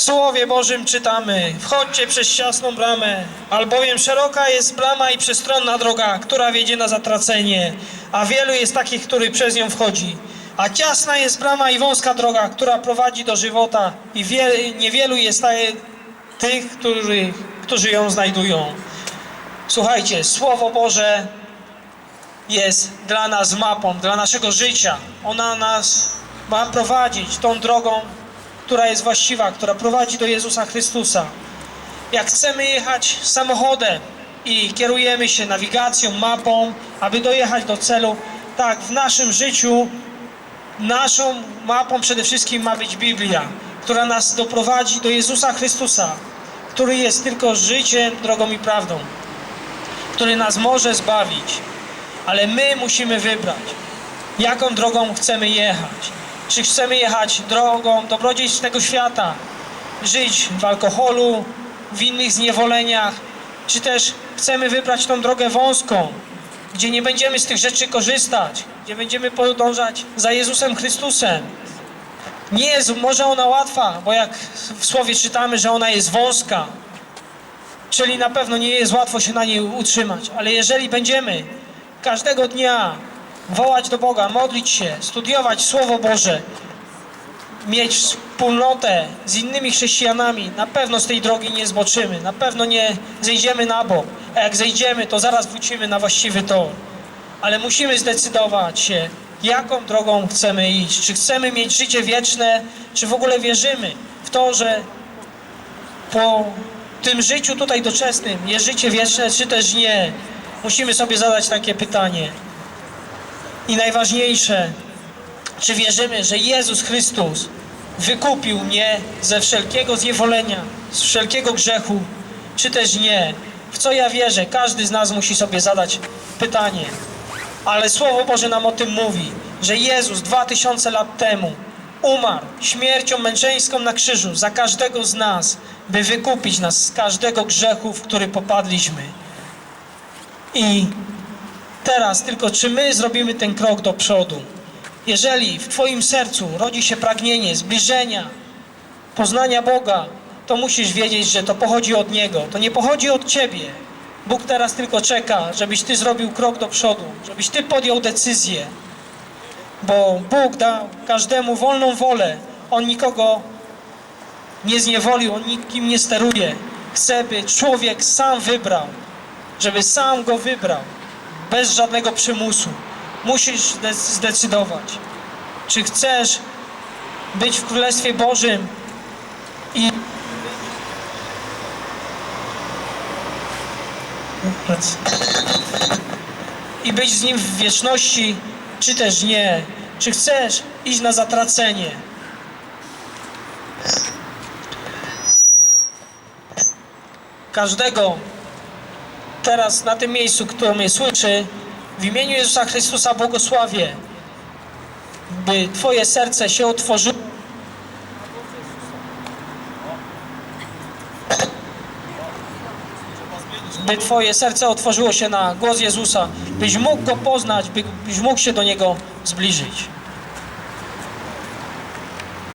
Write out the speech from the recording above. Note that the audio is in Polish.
Słowie Bożym czytamy: Wchodźcie przez ciasną bramę, albowiem szeroka jest brama i przestronna droga, która wiedzie na zatracenie, a wielu jest takich, który przez nią wchodzi. A ciasna jest brama i wąska droga, która prowadzi do żywota, i wie, niewielu jest tych, którzy, którzy ją znajdują. Słuchajcie, Słowo Boże jest dla nas mapą, dla naszego życia. Ona nas ma prowadzić tą drogą, która jest właściwa, która prowadzi do Jezusa Chrystusa. Jak chcemy jechać samochodem i kierujemy się nawigacją, mapą, aby dojechać do celu, tak w naszym życiu naszą mapą przede wszystkim ma być Biblia, która nas doprowadzi do Jezusa Chrystusa, który jest tylko życiem, drogą i prawdą, który nas może zbawić ale my musimy wybrać, jaką drogą chcemy jechać. Czy chcemy jechać drogą dobrodziejstwnego świata, żyć w alkoholu, w innych zniewoleniach, czy też chcemy wybrać tą drogę wąską, gdzie nie będziemy z tych rzeczy korzystać, gdzie będziemy podążać za Jezusem Chrystusem. Nie jest może ona łatwa, bo jak w słowie czytamy, że ona jest wąska, czyli na pewno nie jest łatwo się na niej utrzymać, ale jeżeli będziemy każdego dnia wołać do Boga, modlić się, studiować Słowo Boże, mieć wspólnotę z innymi chrześcijanami, na pewno z tej drogi nie zboczymy, na pewno nie zejdziemy na bok, a jak zejdziemy, to zaraz wrócimy na właściwy tor. Ale musimy zdecydować się, jaką drogą chcemy iść. Czy chcemy mieć życie wieczne, czy w ogóle wierzymy w to, że po tym życiu tutaj doczesnym jest życie wieczne, czy też nie. Musimy sobie zadać takie pytanie. I najważniejsze, czy wierzymy, że Jezus Chrystus wykupił mnie ze wszelkiego zniewolenia, z wszelkiego grzechu, czy też nie? W co ja wierzę? Każdy z nas musi sobie zadać pytanie. Ale Słowo Boże nam o tym mówi, że Jezus dwa tysiące lat temu umarł śmiercią męczeńską na krzyżu za każdego z nas, by wykupić nas z każdego grzechu, w który popadliśmy. I teraz tylko, czy my zrobimy ten krok do przodu? Jeżeli w Twoim sercu rodzi się pragnienie zbliżenia, poznania Boga, to musisz wiedzieć, że to pochodzi od Niego. To nie pochodzi od Ciebie. Bóg teraz tylko czeka, żebyś Ty zrobił krok do przodu, żebyś Ty podjął decyzję. Bo Bóg dał każdemu wolną wolę. On nikogo nie zniewolił, On nikim nie steruje. Chce, by człowiek sam wybrał żeby sam go wybrał, bez żadnego przymusu. Musisz zde- zdecydować, czy chcesz być w Królestwie Bożym i i być z Nim w wieczności, czy też nie. Czy chcesz iść na zatracenie? Każdego teraz na tym miejscu, kto mnie słyszy, w imieniu Jezusa Chrystusa błogosławię, by Twoje serce się otworzyło. By Twoje serce otworzyło się na głos Jezusa, byś mógł Go poznać, by- byś mógł się do Niego zbliżyć.